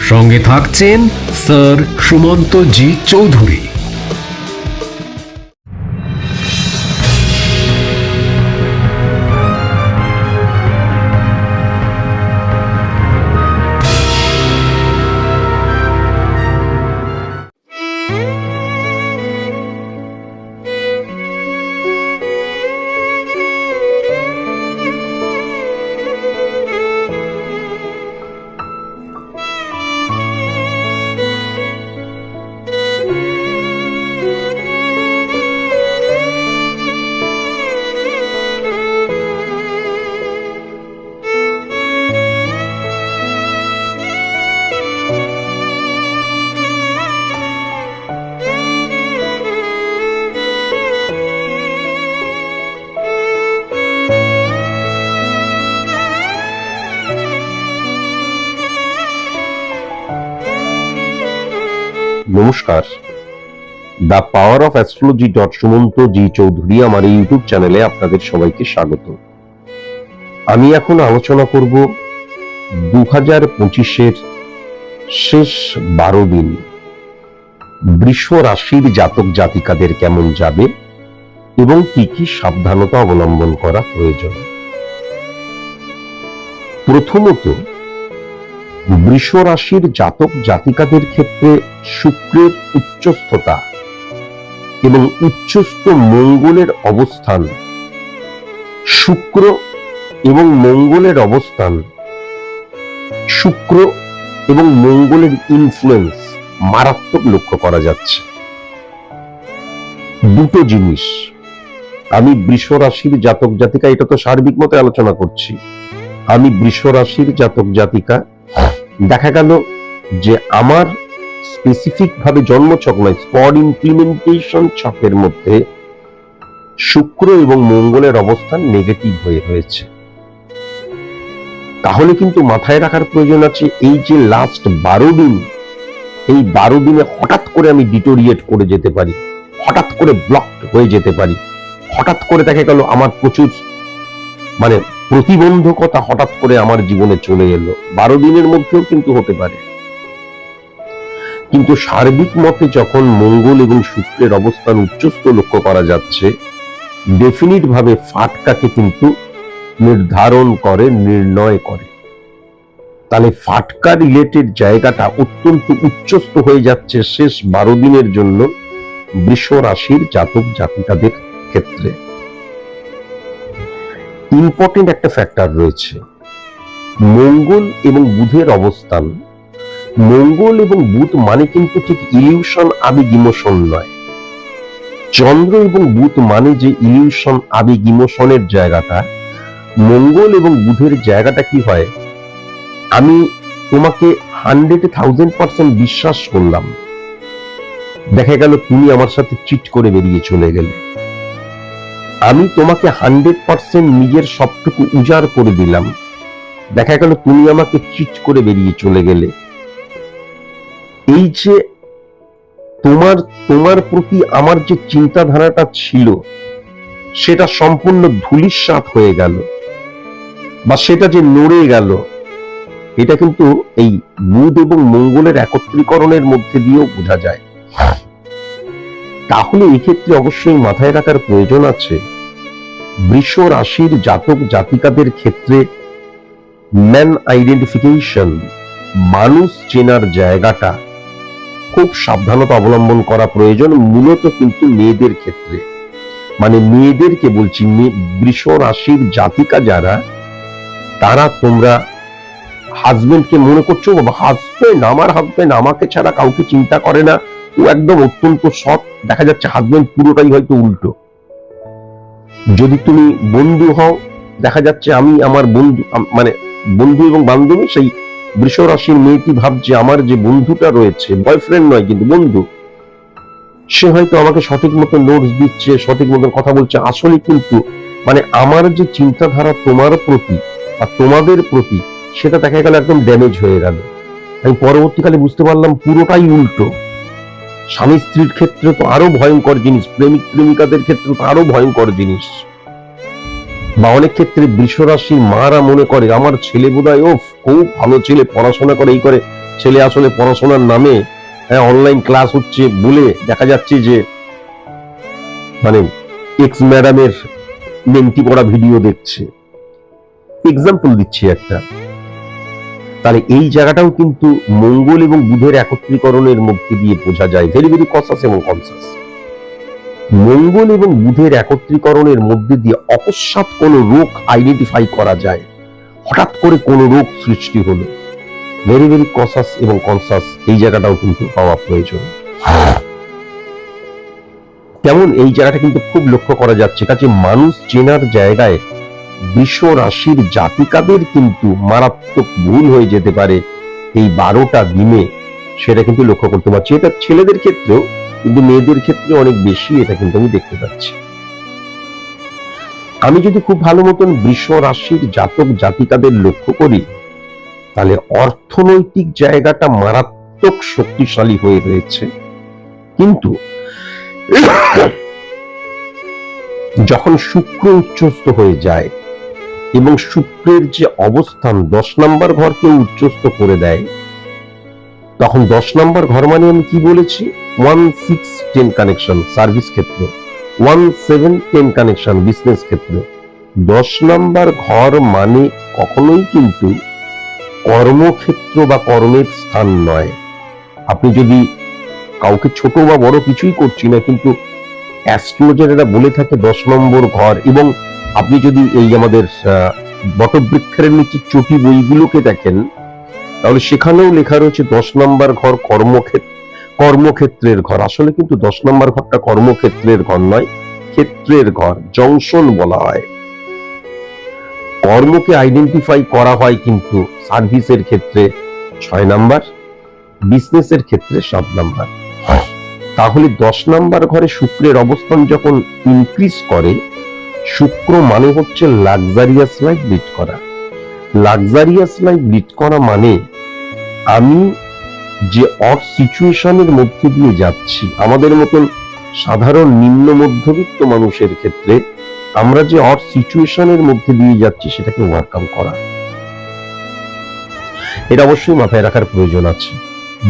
সঙ্গে থাকছেন স্যার সুমন্ত জি চৌধুরী। নমস্কার। The power of astrology dot Sumanta ji Chowdhury আমার ইউটিউব চ্যানেলে আপনাদের সবাইকে স্বাগত। আমি এখন আলোচনা করব দু হাজার পঁচিশের শেষ বারো দিন। বৃষ রাশির জাতক জাতিকাদের কেমন যাবে এবং কি কি সাবধানতা অবলম্বন করা প্রয়োজন? প্রথমত বৃষ রাশির জাতক জাতিকাদের ক্ষেত্রে শুক্রের উচ্চস্থতা এবং উচ্চস্থ মঙ্গলের অবস্থান। শুক্র এবং মঙ্গলের অবস্থান। শুক্র এবং মঙ্গলের ইনফ্লুয়েন্স মারাত্মক লক্ষ্য করা যাচ্ছে। দুটো জিনিস। আমি বৃষ রাশির জাতক জাতিকা, এটা তো সার্বিক মতে আলোচনা করছি। আমি বৃষ রাশির জাতক জাতিকা দেখা গেল যে আমার স্পেসিফিক ভাবে জন্মছক নয় স্পট ইমপ্লিমেন্টেশন ছকের মধ্যে শুক্র এবং মঙ্গলের অবস্থান নেগেটিভ হয়ে রয়েছে তাহলে কিন্তু মাথায় রাখার প্রয়োজন আছে এই যে লাস্ট বারো দিন, এই বারো দিনে হঠাৎ করে আমি ডিটোরিয়েট করে যেতে পারি, হঠাৎ করে ব্লক হয়ে যেতে পারি, হঠাৎ করে দেখা গেল আমার প্রচুর মানে প্রতিবন্ধকতা হঠাৎ করে আমার জীবনে চলে এলো। বারো দিনের মধ্যেও কিন্তু হতে পারে। কিন্তু সার্বিক মতে যখন মঙ্গল এবং শুক্রের অবস্থান উচ্চস্থ লক্ষ্য করা যাচ্ছে ডেফিনিট ভাবে ফাটকাকে কিন্তু নির্ধারণ করে, নির্ণয় করে। তাহলে ফাটকা রিলেটেড জায়গাটা অত্যন্ত উচ্চস্থ হয়ে যাচ্ছে শেষ বারো দিনের জন্য বৃষ রাশির জাতক জাতিকাদের ক্ষেত্রে। ইম্পর্টেন্ট একটা ফ্যাক্টর রয়েছে। মঙ্গল এবং বুধের অবস্থান। মঙ্গল এবং বুধ মানে কিন্তু ঠিক ইলিউশন আবেগ ইমোশন নয়। চন্দ্র এবং বুধ মানে যে ইলিউশন আবেগ ইমোশনের জায়গাটা। মঙ্গল এবং বুধের জায়গাটা কি হয়? আমি তোমাকে হান্ড্রেড থাউজেন্ড পার্সেন্ট বিশ্বাস করলাম। দেখা গেল তুমি আমার সাথে চিট করে বেরিয়ে চলে গেলে। আমি তোমাকে হান্ড্রেড পার্সেন্ট নিজের সবটুকু উজাড় করে দিলাম। দেখা গেল তুমি আমাকে চিট করে বেরিয়ে চলে গেলে। এই যে তোমার তোমার প্রতি আমার যে চিন্তাধারাটা ছিল, সেটা সম্পূর্ণ ধুলিস্বাত হয়ে গেল। বা সেটা যে নড়ে গেল, এটা কিন্তু এই বুধ এবং মঙ্গলের একত্রীকরণের মধ্যে দিয়েও বোঝা যায়। তাহলে এক্ষেত্রে অবশ্যই মাথায় রাখার প্রয়োজন আছে। বৃষ রাশির জাতক জাতিকাদের ক্ষেত্রে ম্যান আইডেন্টিফিকেশন, মানুষ চেনার জায়গাটা খুব সাবধানতা অবলম্বন করা প্রয়োজন, মূলত কিন্তু মেয়েদের ক্ষেত্রে। মানে মেয়েদেরকে বলছি বৃষ রাশির জাতিকা যারা, তারা তোমরা হাজবেন্ডকে মনে করছ হাজবেন্ড আমার হাজবেন্ড আমাকে ছাড়া কাউকে চিন্তা করে না। ও একদম অত্যন্ত সৎ, দেখা যাচ্ছে হাজবেন্ড পুরোটাই হয়তো উল্টো। যদি তুমি বন্ধু হও, দেখা যাচ্ছে আমি আমার বন্ধু মানে বন্ধু এবং বান্ধবী সেই বৃষ রাশির মেয়েটি ভাবছে আমার যে বন্ধুটা রয়েছে বয়ফ্রেন্ড নয় কিন্তু বন্ধু, সে হয়তো আমাকে সঠিক মতো নোটস দিচ্ছে, সঠিক মতো কথা বলছে। আসলে কিন্তু মানে আমার যে চিন্তাধারা তোমার প্রতি আর তোমাদের প্রতি, সেটা দেখা গেল একদম ড্যামেজ হয়ে গেল। আমি পরবর্তীকালে বুঝতে পারলাম পুরোটাই উল্টো। স্বামী স্ত্রীর ক্ষেত্রে তো আরও ভয়ঙ্কর জিনিস, প্রেমিক প্রেমিকাদের ক্ষেত্রে তো আরও ভয়ঙ্কর জিনিস। বা অনেক ক্ষেত্রে বৃষরাশির মারা মনে করে, আমার ছেলে বোধহয় ও খুব ভালো ছেলে, পড়াশোনা করে, এই করে, ছেলে আসলে পড়াশোনার নামে হ্যাঁ অনলাইন ক্লাস হচ্ছে বলে দেখা যাচ্ছে যে মানে এক্স ম্যাডামের নেমটি পড়া ভিডিও দেখছে। এক্সাম্পল দিচ্ছি একটা। তাহলে এই জায়গাটাও কিন্তু মঙ্গল এবং বুধের একত্রীকরণের মধ্যে দিয়ে বোঝা যায়। ভেরি ভেরি কনসাস এবং কনসাস মঙ্গল এবং বুধের একত্রীকরণের মধ্যে দিয়ে অকস্মাৎ কোনো রোগ আইডেন্টিফাই করা যায়। হঠাৎ করে কোনো রোগ সৃষ্টি হলো। ভেরি ভেরি কসাস এবং কনসাস এই জায়গাটাও কিন্তু পাওয়া প্রয়োজন। তেমন এই জায়গাটা কিন্তু খুব লক্ষ্য করা যাচ্ছে। কাছে মানুষ চেনার জায়গায় বৃষ রাশির জাতিকাদের কিন্তু মারাত্মক ভুল হয়ে যেতে পারে এই বারোটা দিনে। সেটা কিন্তু লক্ষ্য করতে পারছি। এটা ছেলেদের ক্ষেত্রেও, কিন্তু মেয়েদের ক্ষেত্রে অনেক বেশি এটা কিন্তু আমি দেখতে পাচ্ছি। আমি যদি খুব ভালো মতন বৃষ রাশির জাতক জাতিকাদের লক্ষ্য করি, তাহলে অর্থনৈতিক জায়গাটা মারাত্মক শক্তিশালী হয়ে রয়েছে। কিন্তু যখন শুক্র উচ্চস্ত হয়ে যায় এবং শুক্রের যে অবস্থান দশ নম্বর ঘরকে উচ্চস্ত করে দেয়, তখন দশ নম্বর ঘর মানে আমি কি বলেছি? One six ten connection, service ক্ষেত্র। One seven ten connection, business ক্ষেত্র। দশ নম্বর ঘর মানে কখনোই কিন্তু কর্মক্ষেত্র বা কর্মের স্থান নয়। আপনি যদি কাউকে ছোট বা বড় কিছুই করছি না, কিন্তু অ্যাস্ট্রোলজারেরা বলে থাকে দশ নম্বর ঘর এবং আপনি যদি এই আমাদের বটবৃক্ষের নিচে চটি বইগুলোকে দেখেন, তাহলে সেখানেও লেখা রয়েছে দশ নম্বর ঘর কর্মক্ষেত্র কর্মক্ষেত্রের ঘর। আসলে কিন্তু দশ নম্বর ঘরটা কর্মক্ষেত্রের ঘর নয়, ক্ষেত্রের ঘর, জংশন বলা হয়। কর্মকে আইডেন্টিফাই করা হয় কিন্তু সার্ভিসের ক্ষেত্রে ছয় নাম্বার বিজনেসের ক্ষেত্রে সাত নাম্বার। তাহলে দশ নাম্বার ঘরে শুক্রের অবস্থান যখন ইনক্রিজ করে শুক্র মানে হচ্ছে লাক্সারিয়াস লাইফ লিড করা। লাক্সারিয়াস লাইফ লিড করা মানে আমি যে অফ সিচুয়েশনের মধ্যে দিয়ে যাচ্ছি, আমাদের মতন সাধারণ নিম্ন মধ্যবিত্ত মানুষের ক্ষেত্রে আমরা যে অফ সিচুয়েশনের মধ্যে দিয়ে যাচ্ছি, সেটাকে ওভারকাম করা। এটা অবশ্যই মাথায় রাখার প্রয়োজন আছে।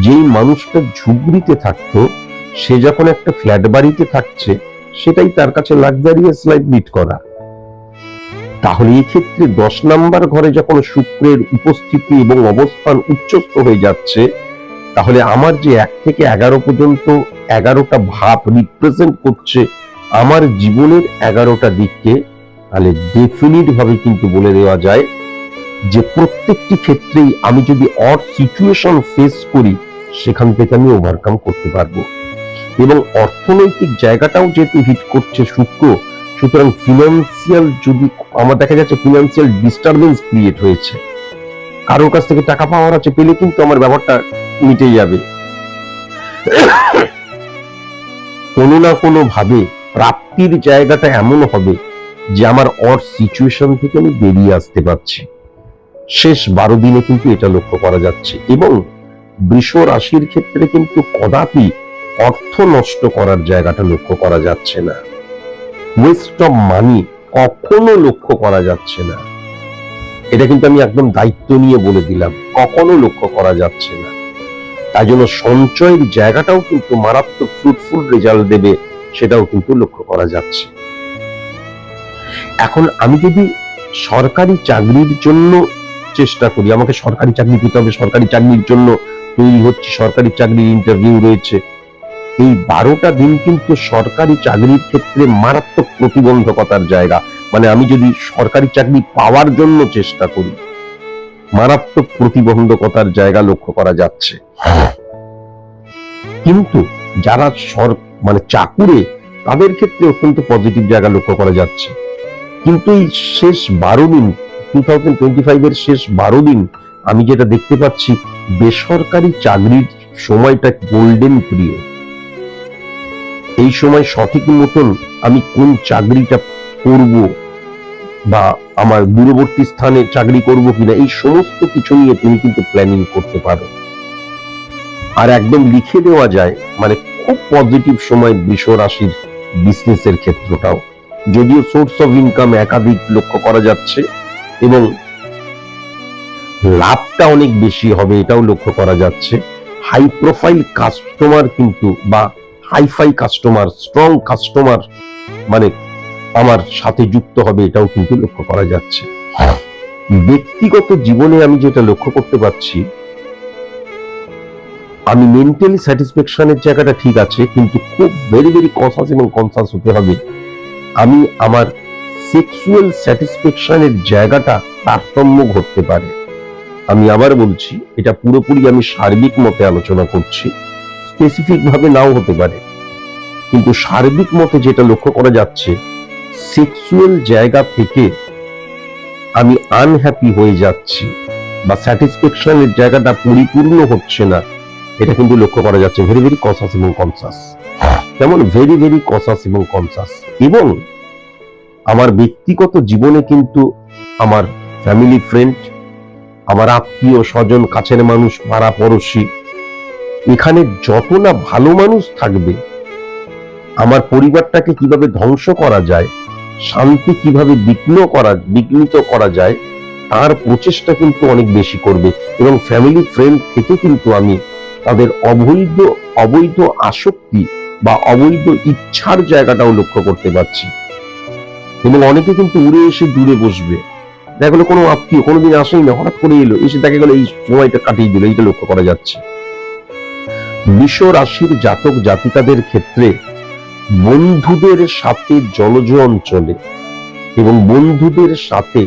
যেই মানুষটা ঝুবড়িতে থাকতো, সে যখন একটা ফ্ল্যাট বাড়িতে থাকছে সেটাই তার কাছে লাক্সারিয়াস লাইফ লিড করা। তাহলে এই ক্ষেত্রে দশ নাম্বার ঘরে যখন শুক্রের উপস্থিতি এবং অবস্থান উচ্চস্থ হয়ে যাচ্ছে, তাহলে আমার যে এক থেকে এগারো পর্যন্ত এগারোটা ভাব রিপ্রেজেন্ট করছে আমার জীবনের এগারোটা দিককে, তাহলে ডেফিনিট ভাবে কিন্তু বলে দেওয়া যায় যে প্রত্যেকটি ক্ষেত্রেই আমি যদি অর সিচুয়েশন ফেস করি, সেখান থেকে আমি ওভারকাম করতে পারব। এবং অর্থনৈতিক জায়গাটাও যেহেতু হিট করছে শুক্র, সুতরাং ফিনান্সিয়াল যদি, আমার দেখা যাচ্ছে ফিনান্সিয়াল ডিস্টারবেন্স ক্রিয়েট হয়েছে। কারোর কাছ থেকে টাকা পাওয়ার আছে পেলে কিন্তু আমার ব্যাপারটা মিটে যাবে। কোনো না কোনো ভাবে প্রাপ্তির জায়গাটা এমন হবে যে আমার অর সিচুয়েশন থেকে আমি বেরিয়ে আসতে পারছি। শেষ বারো দিনে কিন্তু এটা লক্ষ্য করা যাচ্ছে এবং বৃষ রাশির ক্ষেত্রে কিন্তু কদাপি অর্থ নষ্ট করার জায়গাটা লক্ষ্য করা যাচ্ছে না। ওয়েস্ট অফ মানি কখনো লক্ষ্য করা যাচ্ছে না। এটা কিন্তু আমি একদম দায়িত্ব নিয়ে বলে দিলাম, কখনো লক্ষ্য করা যাচ্ছে না। তাই জন্য সঞ্চয়ের জায়গাটাও কিন্তু মারাত্মক ফ্রুটফুল রেজাল্ট দেবে, সেটাও কিন্তু লক্ষ্য করা যাচ্ছে। এখন আমি যদি সরকারি চাকরির জন্য চেষ্টা করি, আমাকে সরকারি চাকরি পেতে হবে, সরকারি চাকরির জন্য তৈরি হচ্ছে, সরকারি চাকরির ইন্টারভিউ রয়েছে এই বারোটা দিন কিন্তু সরকারি চাকরির ক্ষেত্রে মারাত্মক প্রতিবন্ধকতার জায়গা। মানে আমি যদি সরকারি চাকরি পাওয়ার জন্য চেষ্টা করি, মারাত্মক প্রতিবন্ধকতার জায়গা লক্ষ্য করা যাচ্ছে। কিন্তু যারা সর মানে চাকুরে, তাদের ক্ষেত্রে অত্যন্ত পজিটিভ জায়গা লক্ষ্য করা যাচ্ছে। কিন্তু এই শেষ বারো দিন টু থাউজেন্ড টোয়েন্টি ফাইভ এর শেষ বারো দিন, আমি যেটা দেখতে পাচ্ছি, বেসরকারি চাকরির সময়টা গোল্ডেন পিরিয়ড এই সময় সঠিক মতন আমি কোন চাকরিটা করব বা আমার দূরবর্তী স্থানে চাকরি করব কিনা, এই সমস্ত কিছু নিয়ে তুমি কিন্তু প্ল্যানিং করতে পারো। আর একদম লিখে দেওয়া যায় মানে খুব পজিটিভ সময় বৃষ রাশির বিজনেসের ক্ষেত্রটাও। যদিও সোর্স অফ ইনকাম একাধিক লক্ষ্য করা যাচ্ছে এবং লাভটা অনেক বেশি হবে এটাও লক্ষ্য করা যাচ্ছে। হাই প্রোফাইল কাস্টমার কিন্তু বা হাইফাই কাস্টমার, স্ট্রং কাস্টমার মানে আমার সাথে যুক্ত হবে, এটাও কিন্তু লক্ষ্য করা যাচ্ছে। ব্যক্তিগত জীবনে আমি যেটা লক্ষ্য করতে পারছি, আমি মেন্টালি স্যাটিসফ্যাকশনের জায়গাটা ঠিক আছে, কিন্তু খুব ভেরি ভেরি কনসাস এবং কনসাস হতে হবে। আমি আমার সেক্সুয়াল স্যাটিসফ্যাকশনের জায়গাটা তারতম্য ঘটতে পারে। আমি আবার বলছি, এটা পুরোপুরি আমি সার্বিক মতে আলোচনা করছি। স্পেসিফিক ভাবে নাও হতে পারে। কিন্তু সার্বিক মতে যেটা লক্ষ্য করা যাচ্ছে সেক্সুয়াল জায়গা থেকে আমি আনহ্যাপি হয়ে যাচ্ছি বা স্যাটিসফ্যাকশনের জায়গাটা পরিপূর্ণ হচ্ছে না, এটা কিন্তু লক্ষ্য করা যাচ্ছে ভেরি ভেরি কনসাস এবং কনসাস যেমন ভেরি ভেরি কনসাস এবং কনসাস এবং আমার ব্যক্তিগত জীবনে কিন্তু আমার ফ্যামিলি ফ্রেন্ড আমার আত্মীয় স্বজন, কাছের মানুষ পাড়া পড়োশি এখানে যত না ভালো মানুষ থাকবে, আমার পরিবারটাকে কীভাবে ধ্বংস করা যায়, শান্তি কীভাবে বিঘ্ন করা, বিঘ্নিত করা যায়, তার প্রচেষ্টা কিন্তু অনেক বেশি করবে এবং ফ্যামিলি ফ্রেন্ড থেকে কিন্তু আমি তাদের অবৈধ অবৈধ আসক্তি বা অবৈধ ইচ্ছার জায়গাটাও লক্ষ্য করতে পারছি। এবং অনেকে কিন্তু উড়ে এসে দূরে বসবে। দেখা গেলো কোনো আত্মীয় কোনোদিন আসেই না, হঠাৎ করে এলো, এসে দেখা গেলো এই সময়টা কাটিয়ে দিল, এইটা লক্ষ্য করা যাচ্ছে। রাশির জাতক জাতিকাদের ক্ষেত্রে বন্ধুদের সাথে জলজ অঞ্চলে এবং বন্ধুদের সাথে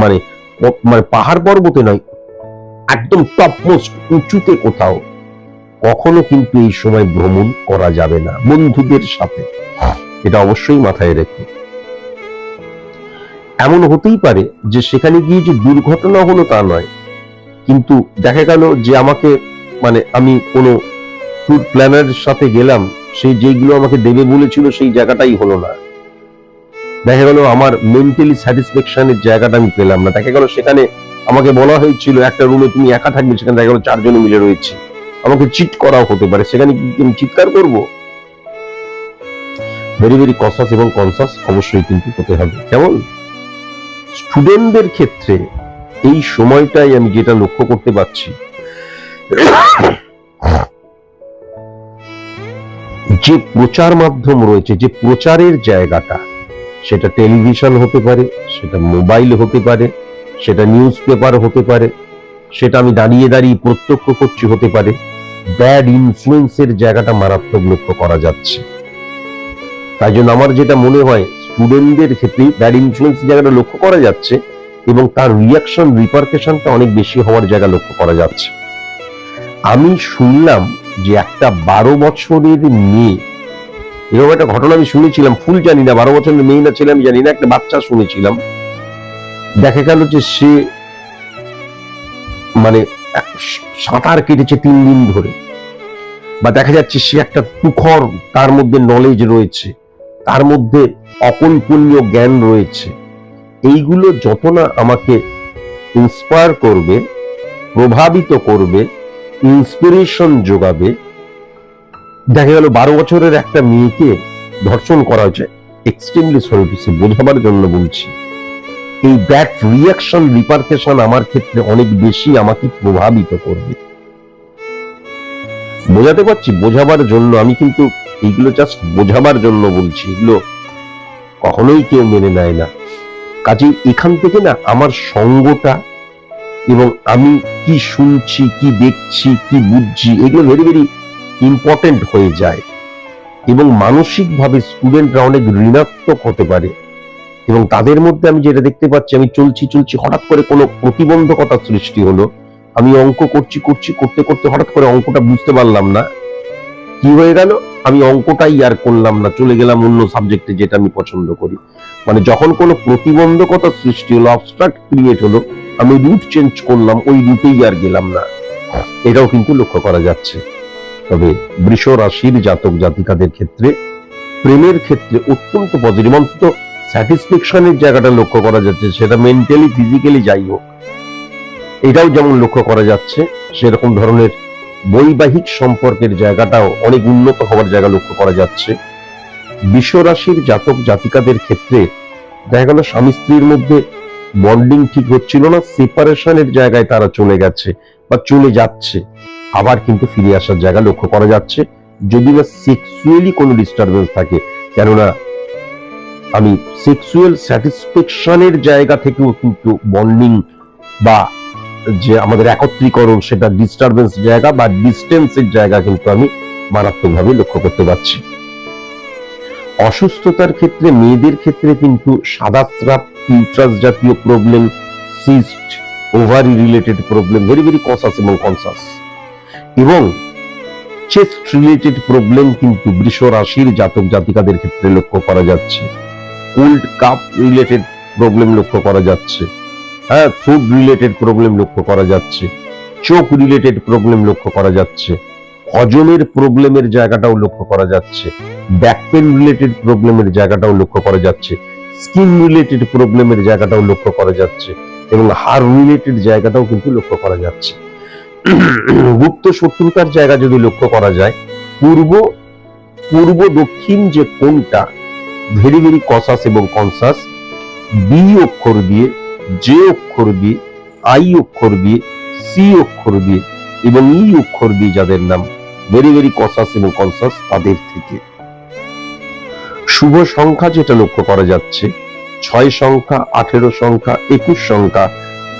মানে মানে পাহাড় পর্বতে নয়, একদম টপমোস্ট উঁচুতে কোথাও কখনো কিন্তু এই সময় ভ্রমণ করা যাবে না, বন্ধুদের সাথে। এটা অবশ্যই মাথায় রেখো। এমন হতেই পারে যে সেখানে গিয়ে যে দুর্ঘটনা হলো তা নয়, কিন্তু দেখা গেল যে আমাকে মানে আমি কোনো ট্যুর প্ল্যানারের সাথে গেলাম সেই যেগুলো আমাকে দেবে বলেছিল সেই জায়গাটাই হলো না। দেখা গেল আমার মেন্টালি স্যাটিসফ্যাকশনের জায়গাটা আমি পেলাম না। দেখা গেল সেখানে আমাকে বলা হয়েছিল, একটা রুমে তুমি একা থাকবে, সেখানে দেখা গেল চারজনে মিলে রয়েছে। আমাকে চিট করাও হতে পারে, সেখানে কি আমি চিৎকার করব? ভেরি ভেরি কনসাস এবং কনসাস অবশ্যই কিন্তু হতে হবে। কেমন? স্টুডেন্টদের ক্ষেত্রে এই সময়টাই আমি যেটা লক্ষ্য করতে পারছি যে প্রচার মাধ্যম রয়েছে, যে প্রচারের জায়গাটা, সেটা টেলিভিশন হতে পারে, সেটা মোবাইল হতে পারে, সেটা নিউজ পেপার হতে পারে, সেটা আমি দাঁড়িয়ে দাঁড়িয়ে প্রত্যক্ষ করছি হতে পারে, ব্যাড ইনফ্লুয়েন্সের জায়গাটা মারাত্মক লক্ষ্য করা যাচ্ছে। তাই জন্য আমার যেটা মনে হয়, স্টুডেন্টদের ক্ষেত্রে ব্যাড ইনফ্লুয়েন্স জায়গাটা লক্ষ্য করা যাচ্ছে এবং তার রিয়াকশন রিপারকেশনটা অনেক বেশি হওয়ার জায়গা লক্ষ্য করা যাচ্ছে। আমি শুনলাম যে একটা বারো বছরের মেয়ে, এরকম একটা ঘটনা আমি শুনেছিলাম, ফুল জানি না, বারো বছরের মেয়ে না ছেলে আমি জানি না, একটা বাচ্চা শুনেছিলাম। দেখা গেল যে সে মানে সাঁতার কেটেছে তিন দিন ধরে। বা দেখা যাচ্ছে সে একটা তুখর, তার মধ্যে নলেজ রয়েছে, তার মধ্যে অকল্পনীয় জ্ঞান রয়েছে। এইগুলো যত না আমাকে ইন্সপায়ার করবে, প্রভাবিত করবে ইন্সপিরেশন যোগাবে। দেখা গেল বারো বছরের একটা মেয়েকে ধর্ষণ করা হয়েছে। এক্সট্রিমলি সরি বোঝাবার জন্য বলছি। এই ব্যাড রিয়াকশন রিপারকেশন আমার ক্ষেত্রে অনেক বেশি আমাকে প্রভাবিত করবে। বোঝাতে পারছি, বোঝাবার জন্য, আমি কিন্তু এইগুলো জাস্ট বোঝাবার জন্য বলছি। এগুলো কখনোই কেউ মেনে নেয় না। কাজে এখান থেকে না, আমার সঙ্গটা এবং আমি কি শুনছি, কি দেখছি, কি বুঝছি, এগুলো ভেরি ভেরি ইম্পর্টেন্ট হয়ে যায়। এবং মানসিকভাবে স্টুডেন্টরা অনেক ঋণাত্মক হতে পারে। এবং তাদের মধ্যে আমি যেটা দেখতে পাচ্ছি, আমি চলছি চলছি, হঠাৎ করে কোনো প্রতিবন্ধকতা সৃষ্টি হলো। আমি অঙ্ক করছি করছি, করতে করতে হঠাৎ করে অঙ্কটা বুঝতে পারলাম না। কি হয়ে গেল? আমি অঙ্কটাই আর করলাম না, চলে গেলাম অন্য সাবজেক্টে যেটা আমি পছন্দ করি। মানে যখন কোনো প্রতিবন্ধকতা সৃষ্টি হলো অবস্ট্রাক্ট ক্রিয়েট হলো আমি রুট চেঞ্জ করলাম, ওই রুটেই আর গেলাম না। এটাও কিন্তু লক্ষ্য করা যাচ্ছে। তবে বৃষ রাশির জাতক জাতিকাদের ক্ষেত্রে, প্রেমের ক্ষেত্রে অত্যন্ত পজিটিভ অন্তত স্যাটিসফ্যাকশনের জায়গাটা লক্ষ্য করা যাচ্ছে, সেটা মেন্টালি ফিজিক্যালি যাই হোক। এটাও যেমন লক্ষ্য করা যাচ্ছে, সেরকম ধরনের বৈবাহিক সম্পর্কের জায়গাটাও অনেক উন্নত হওয়ার জায়গা লক্ষ্য করা যাচ্ছে। বিশ্বরাশির জাতক জাতিকাদের ক্ষেত্রে দেখা গেল স্বামী স্ত্রীর মধ্যে বন্ডিং ঠিক হচ্ছিল না সেপারেশনের জায়গায় তারা চলে গেছে বা চলে যাচ্ছে। আবার কিন্তু ফিরে আসার জায়গা লক্ষ্য করা যাচ্ছে। যদি না সেক্সুয়ালি কোনো ডিস্টারবেন্স থাকে, কেননা আমি সেক্সুয়াল স্যাটিসফ্যাকশনের জায়গা থেকেও কিন্তু বন্ডিং বা যে আমাদের একত্রীকরণ সেটা ডিস্টারবেন্স জায়গা বা ডিস্টেন্সের জায়গা কিন্তু আমি মারাত্মকভাবে লক্ষ্য করতে পারছি। অসুস্থতার ক্ষেত্রে, মেয়েদের ক্ষেত্রে কিন্তু সাদা স্রাব ইউট্রাস জাতীয় problem cyst ovary related problem very very conscious এবং কনসাস এবং চেস্ট রিলেটেড প্রবলেম কিন্তু বৃষ রাশির জাতক জাতিকাদের ক্ষেত্রে লক্ষ্য করা যাচ্ছে কোল্ড কাপ রিলেটেড প্রবলেম লক্ষ্য করা যাচ্ছে হ্যাঁ ফুড রিলেটেড প্রবলেম লক্ষ্য করা যাচ্ছে চোখ রিলেটেড প্রবলেম লক্ষ্য করা যাচ্ছে হজমের প্রবলেমের জায়গাটাও লক্ষ্য করা যাচ্ছে ব্যাক পেন রিলেটেড প্রবলেমের জায়গাটাও লক্ষ্য করা যাচ্ছে স্কিন রিলেটেড প্রবলেমের জায়গাটাও লক্ষ্য করা যাচ্ছে এবং হার রিলেটেড জায়গাটাও কিন্তু লক্ষ্য করা যাচ্ছে। গুপ্ত শত্রুতার জায়গা যদি লক্ষ্য করা যায়, পূর্ব পূর্ব দক্ষিণ যে কোনটা ভেরি ভেরি কসাস এবং কনসাস বি অক্ষর দিয়ে জে অক্ষর দিয়ে আই অক্ষর দিয়ে সি অক্ষর দিয়ে এবং ই অক্ষর দিয়ে যাদের নাম ভেরি ভেরি কসাস এবং কনসাস তাদের থেকে। শুভ সংখ্যা যেটা লক্ষ্য করা যাচ্ছে, ছয় সংখ্যা, আঠেরো সংখ্যা, একুশ সংখ্যা,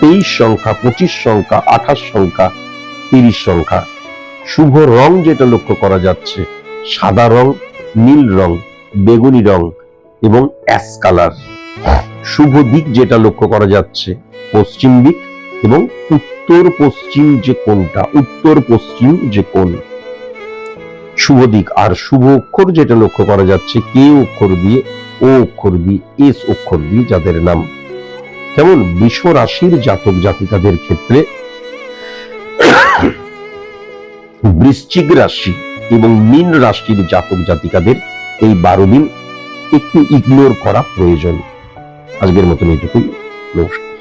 তেইশ সংখ্যা, পঁচিশ সংখ্যা, আঠাশ সংখ্যা, তিরিশ সংখ্যা। শুভ রং যেটা লক্ষ্য করা যাচ্ছে, সাদা রং, নীল রং, বেগুনি রং এবং অ্যাশ কালার। শুভ দিক যেটা লক্ষ্য করা যাচ্ছে, পশ্চিম দিক এবং উত্তর পশ্চিম যে কোনটা উত্তর পশ্চিম যে কোন শুভ দিক আর শুভ অক্ষর যেটা লক্ষ্য করা যাচ্ছে, কে অক্ষর দিয়ে, ও অক্ষর দিয়ে, এস অক্ষর দিয়ে যাদের নাম। কেমন? বিষ রাশির জাতক জাতিকাদের ক্ষেত্রে বৃশ্চিক রাশি এবং মীন রাশির জাতক জাতিকাদের এই বারো দিন একটু ইগনোর করা প্রয়োজন। আজকের মতন এইটুকুই। নমস্কার।